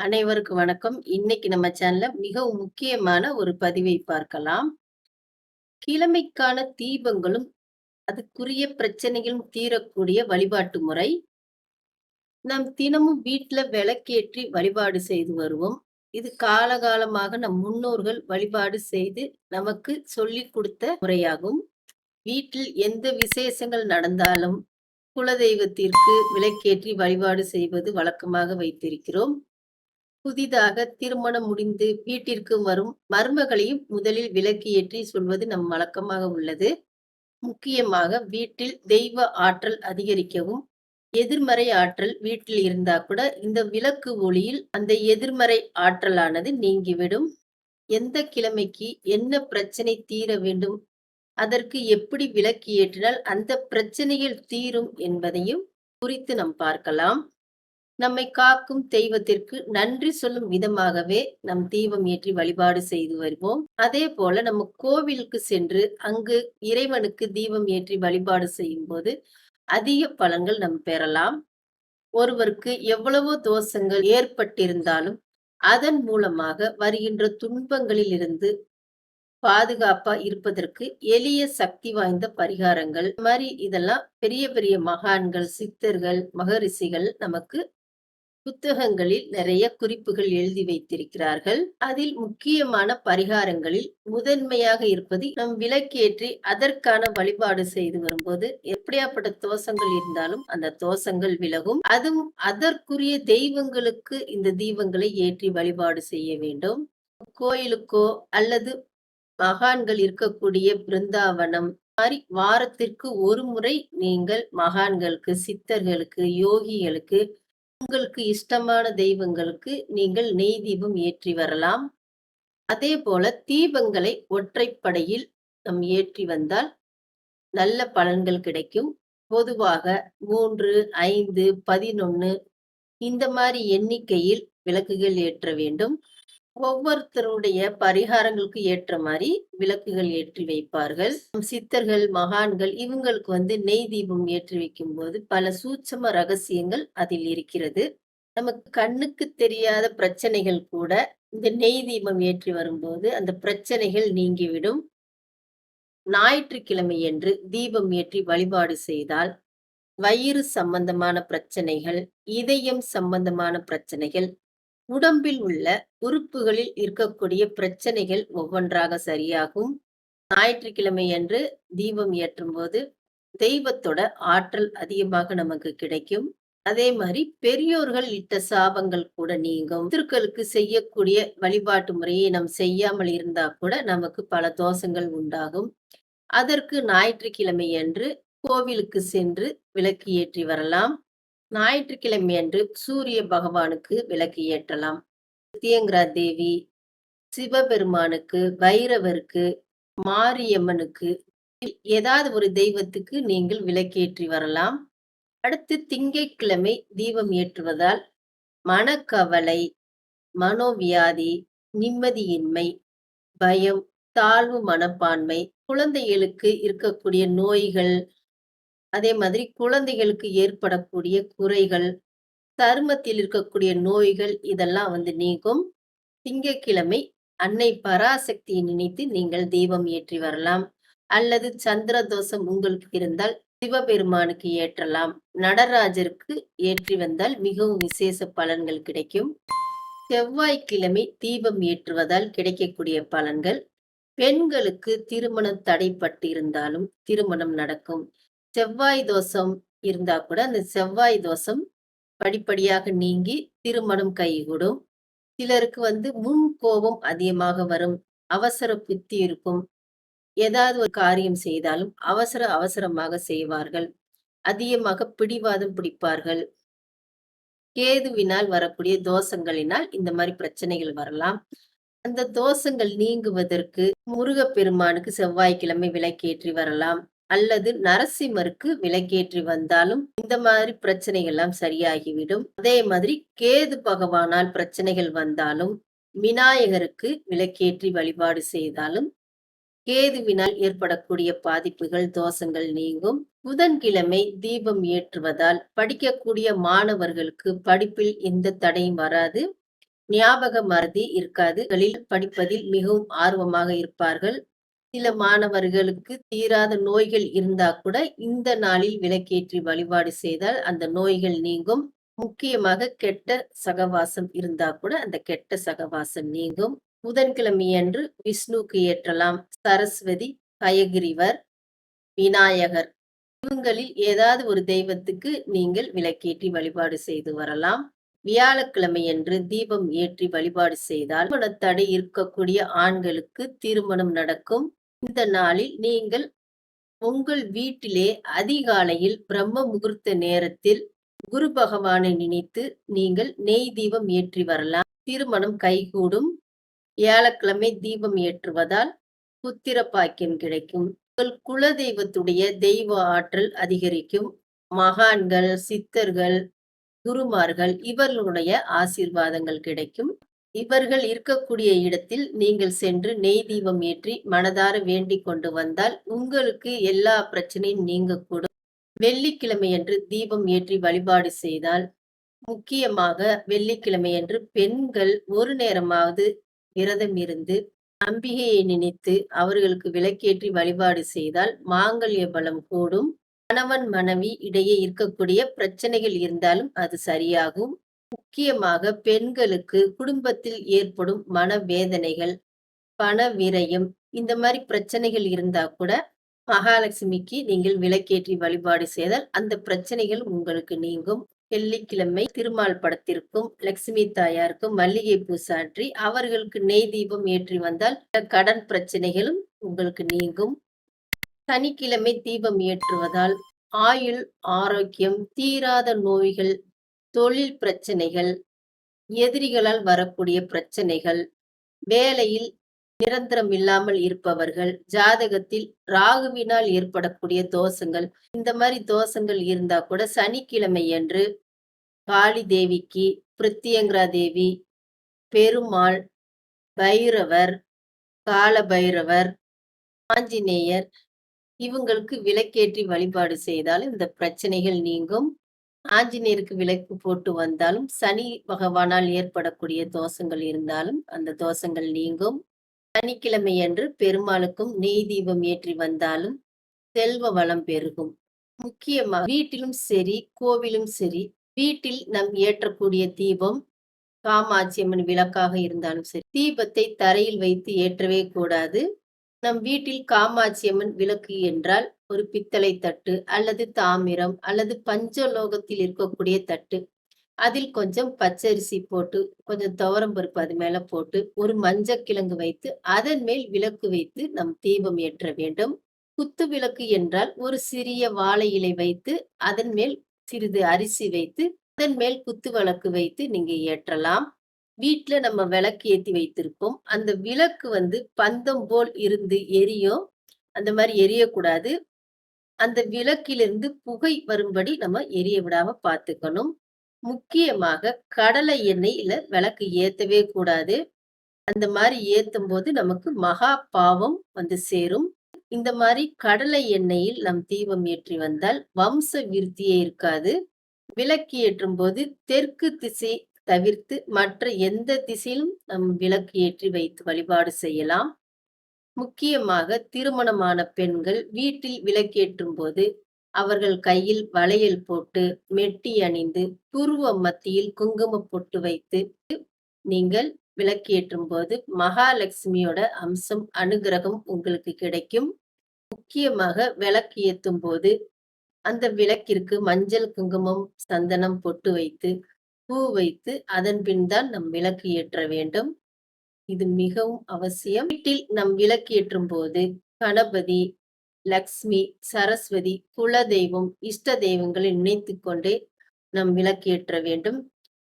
அனைவருக்கும் வணக்கம். இன்னைக்கு நம்ம சேனல்ல மிகவும் முக்கியமான ஒரு பதிவை பார்க்கலாம். கிழமைக்கான தீபங்களும், அதுக்குரிய பிரச்சனைகளும் தீரக்கூடிய வழிபாட்டு முறை. நாம் தினமும் வீட்டுல விளக்கேற்றி வழிபாடு செய்து வருவோம். இது காலகாலமாக நம் முன்னோர்கள் வழிபாடு செய்து நமக்கு சொல்லிக் கொடுத்த முறையாகும். வீட்டில் எந்த விசேஷங்கள் நடந்தாலும், குலதெய்வத்திற்கு விளக்கேற்றி வழிபாடு செய்வது வழக்கமாக வைத்திருக்கிறோம். புதிதாக திருமணம் முடிந்து வீட்டிற்கு வரும் மருமகளையும் முதலில் விளக்கு ஏற்றி சொல்வது நம் வழக்கமாக உள்ளது. முக்கியமாக வீட்டில் தெய்வ ஆற்றல் அதிகரிக்கவும், எதிர்மறை ஆற்றல் வீட்டில் இருந்தா கூட இந்த விளக்கு ஒளியில் அந்த எதிர்மறை ஆற்றலானது நீங்கிவிடும். எந்த கிழமைக்கு என்ன பிரச்சனை தீர வேண்டும்? அதற்கு எப்படி விளக்கு ஏற்றினால் அந்த பிரச்சனைகள் தீரும் என்பதையும் குறித்து நாம் பார்க்கலாம். நம்மை காக்கும் தெய்வத்திற்கு நன்றி சொல்லும் விதமாகவே நம் தீபம் ஏற்றி வழிபாடு செய்து வருவோம். அதே போல நம்ம கோவிலுக்கு சென்று அங்கு இறைவனுக்கு தீபம் ஏற்றி வழிபாடு செய்யும்போது அதிக பலன்கள் நம் பெறலாம். ஒருவருக்கு எவ்வளவோ தோஷங்கள் ஏற்பட்டிருந்தாலும், அதன் மூலமாக வருகின்ற துன்பங்களில் இருந்து பாதுகாப்பா இருப்பதற்கு எளிய சக்தி வாய்ந்த பரிகாரங்கள், மாதிரி இதெல்லாம் பெரிய பெரிய மகான்கள், சித்தர்கள், மகரிஷிகள் நமக்கு புத்தகங்களில் நிறைய குறிப்புகள் எழுதி வைத்திருக்கிறார்கள். அதில் முக்கியமான பரிகாரங்களில் முதன்மையாக இருப்பது நம் விளக்கேற்றி அதற்கான வழிபாடு செய்து வரும்போது எப்படியாப்பட்ட தோஷங்கள் இருந்தாலும் அந்த தோஷங்கள் விலகும். அதுவும் அதற்குரிய தெய்வங்களுக்கு இந்த தீபங்களை ஏற்றி வழிபாடு செய்ய வேண்டும். கோயிலுக்கோ அல்லது மகான்கள் இருக்கக்கூடிய பிருந்தாவனம் மாதிரி வாரத்திற்கு ஒரு முறை நீங்கள் மகான்களுக்கு, சித்தர்களுக்கு, யோகிகளுக்கு உங்களுக்கு இஷ்டமான தெய்வங்களுக்கு நீங்கள் நெய் தீபம் ஏற்றி வரலாம். அதே போல தீபங்களை ஒற்றைப்படையில் நம் ஏற்றி வந்தால் நல்ல பலன்கள் கிடைக்கும். பொதுவாக 3, 5, 11 இந்த மாதிரி எண்ணிக்கையில் விளக்குகள் ஏற்ற வேண்டும். ஒவ்வொருத்தருடைய பரிகாரங்களுக்கு ஏற்ற மாதிரி விளக்குகள் ஏற்றி வைப்பார்கள். சித்தர்கள், மகான்கள் இவங்களுக்கு வந்து நெய் தீபம் ஏற்றி வைக்கும்போது பல சூட்சம ரகசியங்கள் அதில் இருக்கிறது. நமக்கு கண்ணுக்கு தெரியாத பிரச்சனைகள் கூட இந்த நெய் தீபம் ஏற்றி வரும்போது அந்த பிரச்சனைகள் நீங்கிவிடும். ஞாயிற்றுக்கிழமையன்று தீபம் ஏற்றி வழிபாடு செய்தால், வயிறு சம்பந்தமான பிரச்சனைகள், இதயம் சம்பந்தமான பிரச்சனைகள், உடம்பில் உள்ள உறுப்புகளில் இருக்கக்கூடிய பிரச்சனைகள் ஒவ்வொன்றாக சரியாகும். ஞாயிற்றுக்கிழமையன்று தீபம் ஏற்றும் போது தெய்வத்தோட ஆற்றல் அதிகமாக நமக்கு கிடைக்கும். அதே மாதிரி பெரியோர்கள் இட்ட சாபங்கள் கூட நீங்கும். பித்ருக்களுக்கு செய்யக்கூடிய வழிபாட்டு முறையை நாம் செய்யாமல் இருந்தா கூட நமக்கு பல தோஷங்கள் உண்டாகும். அதற்கு ஞாயிற்றுக்கிழமையன்று கோவிலுக்கு சென்று விளக்கு ஏற்றி வரலாம். ஞாயிற்றுக்கிழமை அன்று சூரிய பகவானுக்கு விளக்கு ஏற்றலாம். சத்தியங்கிரா தேவி, சிவபெருமானுக்கு, பைரவருக்கு, மாரியம்மனுக்கு ஏதாவது ஒரு தெய்வத்துக்கு நீங்கள் விளக்கேற்றி வரலாம். அடுத்து திங்கட்கிழமை தீபம் ஏற்றுவதால் மனக்கவலை, மனோவியாதி, நிம்மதியின்மை, பயம், தாழ்வு மனப்பான்மை, குழந்தைகளுக்கு இருக்கக்கூடிய நோய்கள், அதே மாதிரி குழந்தைகளுக்கு ஏற்படக்கூடிய குறைகள், சருமத்தில் இருக்கக்கூடிய நோய்கள் இதெல்லாம் வந்து நீங்கும். திங்கக்கிழமை அன்னை பராசக்தியை நினைத்து நீங்கள் தீபம் ஏற்றி வரலாம். அல்லது சந்திர தோஷம் உங்களுக்கு இருந்தால் சிவபெருமானுக்கு ஏற்றலாம். நடராஜருக்கு ஏற்றி வந்தால் மிகவும் விசேஷ பலன்கள் கிடைக்கும். செவ்வாய்க்கிழமை தீபம் ஏற்றுவதால் கிடைக்கக்கூடிய பலன்கள், பெண்களுக்கு திருமணம் தடைப்பட்டு இருந்தாலும் திருமணம் நடக்கும். செவ்வாய் தோஷம் இருந்தா கூட அந்த செவ்வாய் தோஷம் படிப்படியாக நீங்கி திருமணம் கைகூடும். சிலருக்கு வந்து முன் கோபம் அதிகமாக வரும். அவசர புத்தி இருக்கும். ஏதாவது ஒரு காரியம் செய்தாலும் அவசர அவசரமாக செய்வார்கள். அதிகமாக பிடிவாதம் பிடிப்பார்கள். கேதுவினால் வரக்கூடிய தோஷங்களினால் இந்த மாதிரி பிரச்சனைகள் வரலாம். அந்த தோஷங்கள் நீங்குவதற்கு முருகப்பெருமானுக்கு செவ்வாய்க்கிழமை விளக்கேற்றி வரலாம். அல்லது நரசிம்மருக்கு விலக்கேற்றி வந்தாலும் இந்த மாதிரி பிரச்சனைகள் எல்லாம் சரியாகிவிடும். அதே மாதிரி கேது பகவானால் பிரச்சனைகள் வந்தாலும் விநாயகருக்கு விலக்கேற்றி வழிபாடு செய்தாலும் கேதுவினால் ஏற்படக்கூடிய பாதிப்புகள், தோஷங்கள் நீங்கும். புதன்கிழமை தீபம் ஏற்றுவதால் படிக்கக்கூடிய மாணவர்களுக்கு படிப்பில் எந்த தடையும் வராது. ஞாபக மறதி இருக்காது படிப்பதில் மிகவும் ஆர்வமாக இருப்பார்கள் சில மாணவர்களுக்கு தீராத நோய்கள் இருந்தா கூட இந்த நாளில் விளக்கேற்றி வழிபாடு செய்தால் அந்த நோய்கள் நீங்கும். முக்கியமாக கெட்ட சகவாசம் இருந்தா கூட அந்த கெட்ட சகவாசம் நீங்கும். புதன்கிழமையன்று விஷ்ணுக்கு ஏற்றலாம். சரஸ்வதி கயகிரிவர் விநாயகர். இவங்களில் ஏதாவது ஒரு தெய்வத்துக்கு நீங்கள் விளக்கேற்றி வழிபாடு செய்து வரலாம். வியாழக்கிழமையன்று தீபம் ஏற்றி வழிபாடு செய்தால் தடை இருக்கக்கூடிய ஆண்களுக்கு திருமணம் நடக்கும். இந்த நாளில் நீங்கள் உங்கள் வீட்டிலே அதிகாலையில் பிரம்ம முகூர்த்த நேரத்தில் குரு பகவானை நினைத்து நீங்கள் நெய் தீபம் ஏற்றி வரலாம். திருமணம் கைகூடும். வியாழக்கிழமை தீபம் ஏற்றுவதால் புத்திர பாக்கியம் கிடைக்கும். உங்கள் குல தெய்வத்துடைய தெய்வ ஆற்றல் அதிகரிக்கும். மகான்கள் சித்தர்கள் குருமார்கள் இவர்களுடைய ஆசீர்வாதங்கள் கிடைக்கும். இவர்கள் இருக்கக்கூடிய இடத்தில் நீங்கள் சென்று நெய் தீபம் ஏற்றி மனதார வேண்டிக் கொண்டு வந்தால் உங்களுக்கு எல்லா பிரச்சனையும் நீங்கக்கூடும். வெள்ளிக்கிழமையன்று தீபம் ஏற்றி வழிபாடு செய்தால் முக்கியமாக வெள்ளிக்கிழமையன்று பெண்கள் ஒரு நேரமாவது விரதம் இருந்து அம்பிகையை நினைத்து அவர்களுக்கு விளக்கேற்றி வழிபாடு செய்தால் மாங்கல்ய பலம் கூடும். கணவன் மனைவி இடையே இருக்கக்கூடிய பிரச்சனைகள் இருந்தாலும் அது சரியாகும். முக்கியமாக பெண்களுக்கு குடும்பத்தில் ஏற்படும் மனவேதனைகள் பண விரயம் இந்த மாதிரி பிரச்சனைகள் இருந்தா கூட மகாலட்சுமிக்கு நீங்கள் விளக்கேற்றி வழிபாடு செய்தால் அந்த பிரச்சனைகள் உங்களுக்கு நீங்கும். வெள்ளிக்கிழமை திருமால் படத்திற்கும் லட்சுமி தாயாருக்கும் மல்லிகை பூ சாற்றி அவர்களுக்கு நெய் தீபம் ஏற்றி வந்தால் கடன் பிரச்சனைகளும் உங்களுக்கு நீங்கும். சனிக்கிழமை தீபம் ஏற்றுவதால் ஆயுள் ஆரோக்கியம் தீராத நோய்கள் தொழில் பிரச்சனைகள் எதிரிகளால் வரக்கூடிய பிரச்சனைகள் வேலையில் நிரந்தரம் இல்லாமல் இருப்பவர்கள் ஜாதகத்தில் ராகுவினால் ஏற்படக்கூடிய தோஷங்கள் இந்த மாதிரி தோஷங்கள் இருந்தா கூட சனிக்கிழமை என்று காளி தேவிக்கு பிரித்தியங்கரா தேவி பெருமாள் பைரவர் கால பைரவர் ஆஞ்சநேயர் இவங்களுக்கு விளக்கேற்றி வழிபாடு செய்தால் இந்த பிரச்சனைகள் நீங்கும். ஆஞ்சநேயருக்கு விளக்கு போட்டு வந்தாலும் சனி பகவானால் ஏற்படக்கூடிய தோஷங்கள் இருந்தாலும் அந்த தோஷங்கள் நீங்கும். சனிக்கிழமை அன்று பெருமாளுக்கும் நெய் தீபம் ஏற்றி வந்தாலும் செல்வ வளம் பெருகும். முக்கியமாக வீட்டிலும் சரி கோவிலும் சரி வீட்டில் நம் ஏற்றக்கூடிய தீபம் காமாட்சியம்மன் விளக்காக இருந்தாலும் சரி தீபத்தை தரையில் வைத்து ஏற்றவே கூடாது. நம் வீட்டில் காமாட்சியம்மன் விளக்கு என்றால் ஒரு பித்தளை தட்டு அல்லது தாமிரம் அல்லது பஞ்சலோகத்தில் இருக்கக்கூடிய தட்டு. அதில் கொஞ்சம் பச்சரிசி போட்டு கொஞ்சம் துவரம் பருப்பு அது மேல போட்டு ஒரு மஞ்சக்கிழங்கு வைத்து அதன் மேல் விளக்கு வைத்து நம் தீபம் ஏற்ற வேண்டும். குத்து விளக்கு என்றால் ஒரு சிறிய வாழை இலை வைத்து அதன் மேல் சிறிது அரிசி வைத்து அதன் மேல் குத்து விளக்கு வைத்து நீங்க ஏற்றலாம். வீட்டுல நம்ம விளக்கு ஏத்தி வைத்திருப்போம். அந்த விளக்கு வந்து பந்தம் போல் இருந்து எரியும். அந்த மாதிரி எரியக்கூடாது. அந்த விளக்கிலிருந்து புகை வரும்படி நம்ம எரிய விடாம பார்த்துக்கணும். முக்கியமாக கடலை எண்ணெயில விளக்கு ஏத்தவே கூடாது. அந்த மாதிரி ஏத்தும் போது நமக்கு மகா பாவம் வந்து சேரும். இந்த மாதிரி கடலை எண்ணெயில் நம் தீபம் ஏற்றி வந்தால் வம்ச விருத்தியே இருக்காது. விளக்கு ஏற்றும் போது தெற்கு திசை தவிர்த்து மற்ற எந்த திசையிலும் நம் விளக்கு ஏற்றி வைத்து வழிபாடு செய்யலாம். முக்கியமாக திருமணமான பெண்கள் வீட்டில் விளக்கேற்றும் போது அவர்கள் கையில் வளையல் போட்டு மெட்டி அணிந்து துருவ மத்தியில் குங்கும பொட்டு வைத்து நீங்கள் விளக்கேற்றும் போது மகாலட்சுமியோட அம்சம் அனுகிரகம் உங்களுக்கு கிடைக்கும். முக்கியமாக விளக்கு ஏற்றும் போது அந்த விளக்கிற்கு மஞ்சள் குங்குமம் சந்தனம் பொட்டு வைத்து பூ வைத்து அதன் பின் தான் நம் விளக்கு ஏற்ற வேண்டும். இது மிகவும் அவசியம். வீட்டில் நம் விளக்கு ஏற்றும் போது கணபதி லக்ஷ்மி சரஸ்வதி குல தெய்வம் இஷ்ட தெய்வங்களை நினைத்து கொண்டே நம் விளக்கு ஏற்ற வேண்டும்.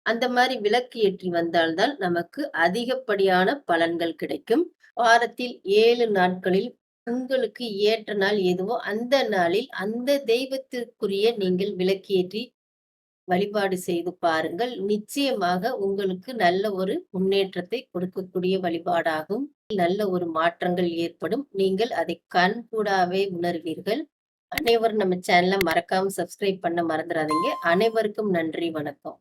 அந்த மாதிரி விளக்கு ஏற்றி வந்தால்தான் நமக்கு அதிகப்படியான பலன்கள் கிடைக்கும். வாரத்தில் ஏழு நாட்களில் உங்களுக்கு ஏற்ற நாள் எதுவோ அந்த நாளில் அந்த தெய்வத்திற்குரிய நீங்கள் விளக்கேற்றி வழிபாடு செய்து பாருங்கள். நிச்சயமாக உங்களுக்கு நல்ல ஒரு முன்னேற்றத்தை கொடுக்கக்கூடிய வழிபாடாகும். நல்ல ஒரு மாற்றங்கள் ஏற்படும். நீங்கள் அதை கண் கூடாவே உணர்வீர்கள். அனைவரும் நம்ம சேனலை மறக்காம சப்ஸ்கிரைப் பண்ண மறந்துடாதீங்க அனைவருக்கும் நன்றி. வணக்கம்.